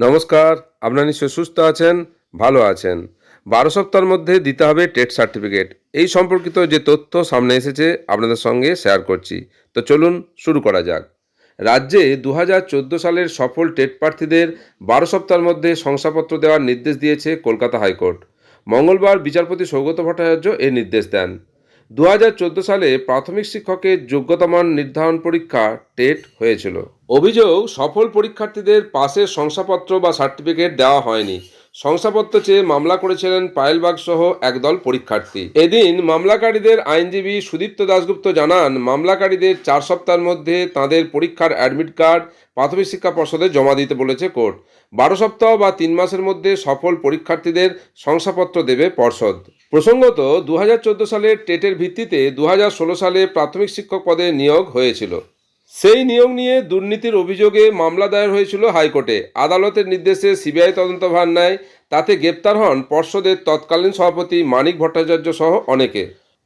নমস্কার, আপনারা নিশ্চয় সুস্থ আছেন, ভালো আছেন। বারো সপ্তাহের মধ্যে দিতে হবে টেট সার্টিফিকেট। এই সম্পর্কিত যে তথ্য সামনে এসেছে, আপনাদের সঙ্গে শেয়ার করছি। তো চলুন শুরু করা যাক। রাজ্যে দু হাজার চোদ্দ সালের সফল টেট প্রার্থীদের বারো সপ্তাহের মধ্যে শংসাপত্র দেওয়ার নির্দেশ দিয়েছে কলকাতা হাইকোর্ট। মঙ্গলবার বিচারপতি সৌগত ভট্টাচার্য এই নির্দেশ দেন। দু হাজার চোদ্দ সালে প্রাথমিক শিক্ষকের যোগ্যতামান নির্ধারণ পরীক্ষা টেট হয়েছিল। অভিযোগ, সফল পরীক্ষার্থীদের পাশের শংসাপত্র বা সার্টিফিকেট দেওয়া হয়নি। শংসাপত্র চেয়ে মামলা করেছিলেন পায়েলবাগ সহ একদল পরীক্ষার্থী। এদিন মামলাকারীদের আইনজীবী সুদীপ্ত দাশগুপ্ত জানান, মামলাকারীদের চার সপ্তাহের মধ্যে তাদের পরীক্ষার অ্যাডমিট কার্ড প্রাথমিক শিক্ষা পর্ষদে জমা দিতে বলেছে কোর্ট। বারো সপ্তাহ বা তিন মাসের মধ্যে সফল পরীক্ষার্থীদের শংসাপত্র দেবে পর্ষদ। প্রসঙ্গত দু সালের টেটের ভিত্তিতে দু হাজার ষোলো সালে প্রাথমিক শিক্ষক পদে নিয়োগ হয়েছিল। সেই নিয়োগ নিয়ে দুর্নীতির অভিযোগে মামলা দায়ের হয়েছিল হাইকোর্টে। আদালতের নির্দেশে সিবিআই তদন্তভার নেয় তাতে গ্রেপ্তার হন পর্ষদের তৎকালীন সভাপতি মানিক ভট্টাচার্য সহ অনেকে।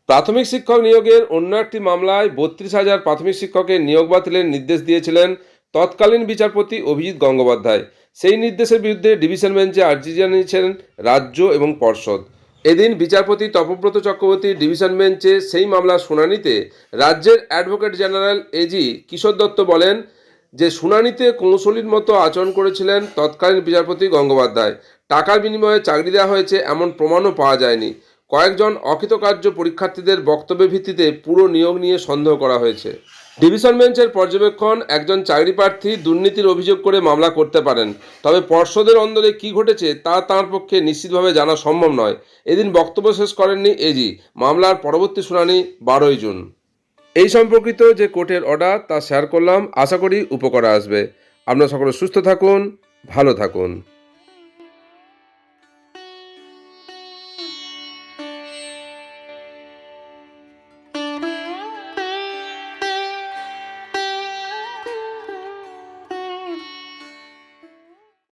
প্রাথমিক শিক্ষক নিয়োগের অন্য একটি মামলায় বত্রিশ হাজার প্রাথমিক শিক্ষকের নিয়োগ বাতিলের নির্দেশ দিয়েছিলেন তৎকালীন বিচারপতি অভিজিৎ গঙ্গোপাধ্যায়। সেই নির্দেশের বিরুদ্ধে ডিভিশন বেঞ্চে আর্জি জানিয়েছেন রাজ্য এবং পর্ষদ। এদিন বিচারপতি তপব্রত চক্রবর্তী ডিভিশন বেঞ্চে সেই মামলার শুনানিতে রাজ্যের advocate general AG Kishore Dutta বলেন যে শুনানিতে কৌশলীর মতো আচরণ করেছিলেন তৎকালীন বিচারপতি গঙ্গোপাধ্যায়। টাকার বিনিময়ে চাকরি দেওয়া হয়েছে এমন প্রমাণও পাওয়া যায়নি। কয়েকজন অকৃতকার্য পরীক্ষার্থীদের বক্তব্যের ভিত্তিতে পুরো নিয়োগ নিয়ে সন্দেহ করা হয়েছে। ডিভিশন বেঞ্চের পর্যবেক্ষণ, একজন চাকরি প্রার্থী দুর্নীতির অভিযোগ করে মামলা করতে পারেন। তবে পর্ষদের অন্দরে কি ঘটেছে তা তাঁর পক্ষে নিশ্চিতভাবে জানা সম্ভব নয়। এদিন বক্তব্য শেষ করেননি এজি। মামলার পরবর্তী শুনানি বারোই জুন। এই সম্পর্কিত যে কোর্টের অর্ডার তা শেয়ার করলাম। আশা করি উপকারে আসবে। আপনারা সকলে সুস্থ থাকুন, ভালো থাকুন।